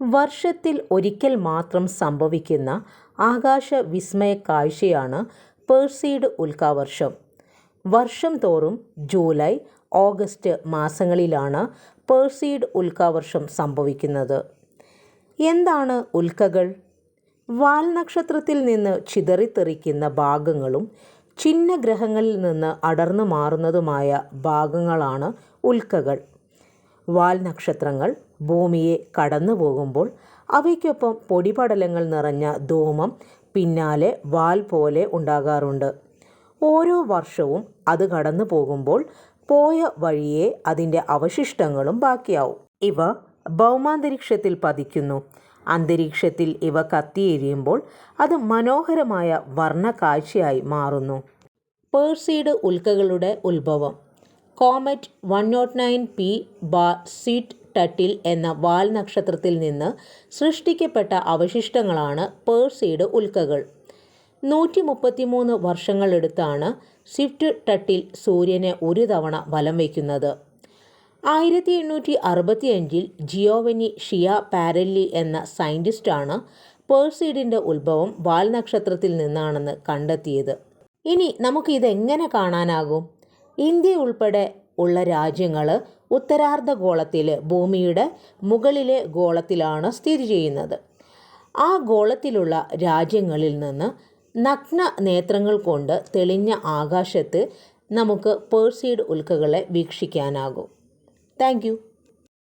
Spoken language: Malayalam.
വർഷത്തിൽ ഒരിക്കൽ മാത്രം സംഭവിക്കുന്ന ആകാശ വിസ്മയ കാഴ്ചയാണ് പേഴ്സീഡ് ഉൽക്കാവർഷം. വർഷം തോറും ജൂലൈ, ഓഗസ്റ്റ് മാസങ്ങളിലാണ് പേഴ്സീഡ് ഉൽക്കാവർഷം സംഭവിക്കുന്നത്. എന്താണ് ഉൽക്കകൾ? വാൽനക്ഷത്രത്തിൽ നിന്ന് ചിതറിത്തെറിക്കുന്ന ഭാഗങ്ങളും ഛിന്നഗ്രഹങ്ങളിൽ നിന്ന് അടർന്നു മാറുന്നതുമായ ഭാഗങ്ങളാണ് ഉൽക്കകൾ. വാൽനക്ഷത്രങ്ങൾ ഭൂമിയെ കടന്നു പോകുമ്പോൾ അവയ്ക്കൊപ്പം പൊടിപടലങ്ങൾ നിറഞ്ഞ ധൂമം പിന്നാലെ വാൽ പോലെ ഉണ്ടാകാറുണ്ട്. ഓരോ വർഷവും അത് കടന്നു പോകുമ്പോൾ പോയ വഴിയെ അതിന്റെ അവശിഷ്ടങ്ങളും ബാക്കിയാവും ഇവ ഭൗമാന്തരീക്ഷത്തിൽ പതിക്കുന്നു. അന്തരീക്ഷത്തിൽ ഇവ കത്തിയെരിയുമ്പോൾ അത് മനോഹരമായ വർണക്കാഴ്ചയായി മാറുന്നു. പേഴ്സീഡ് ഉൽക്കകളുടെ ഉത്ഭവം comet one nought nine P ബാ സീറ്റ് ടട്ടിൽ എന്ന വാൽ നക്ഷത്രത്തിൽ നിന്ന് സൃഷ്ടിക്കപ്പെട്ട അവശിഷ്ടങ്ങളാണ് പേഴ്സീഡ് ഉൽക്കകൾ. നൂറ്റി മുപ്പത്തിമൂന്ന് വർഷങ്ങളെടുത്താണ് സ്വിഫ്റ്റ് ടട്ടിൽ സൂര്യനെ ഒരു തവണ വലം വയ്ക്കുന്നത്. ആയിരത്തി എണ്ണൂറ്റി അറുപത്തിയഞ്ചിൽ ഷിയ പാരല്ലി എന്ന സയന്റിസ്റ്റാണ് പേഴ്സീഡിന്റെ ഉത്ഭവം വാൽനക്ഷത്രത്തിൽ നിന്നാണെന്ന് കണ്ടെത്തിയത്. ഇനി നമുക്ക് ഇതെങ്ങനെ കാണാനാകും? ഇന്ത്യയുൾപ്പെടെ ഉള്ള രാജ്യങ്ങൾ ഉത്തരാർദ്ധ ഗോളത്തിൽ ഭൂമിയുടെ മുകളിലെ ഗോളത്തിലാണ് സ്ഥിതി ചെയ്യുന്നത് ആ ഗോളത്തിലുള്ള രാജ്യങ്ങളിൽ നിന്ന് നഗ്ന നേത്രങ്ങൾ കൊണ്ട് തെളിഞ്ഞ ആകാശത്ത് നമുക്ക് പേഴ്സീഡ് ഉൽക്കകളെ വീക്ഷിക്കാനാകും. താങ്ക്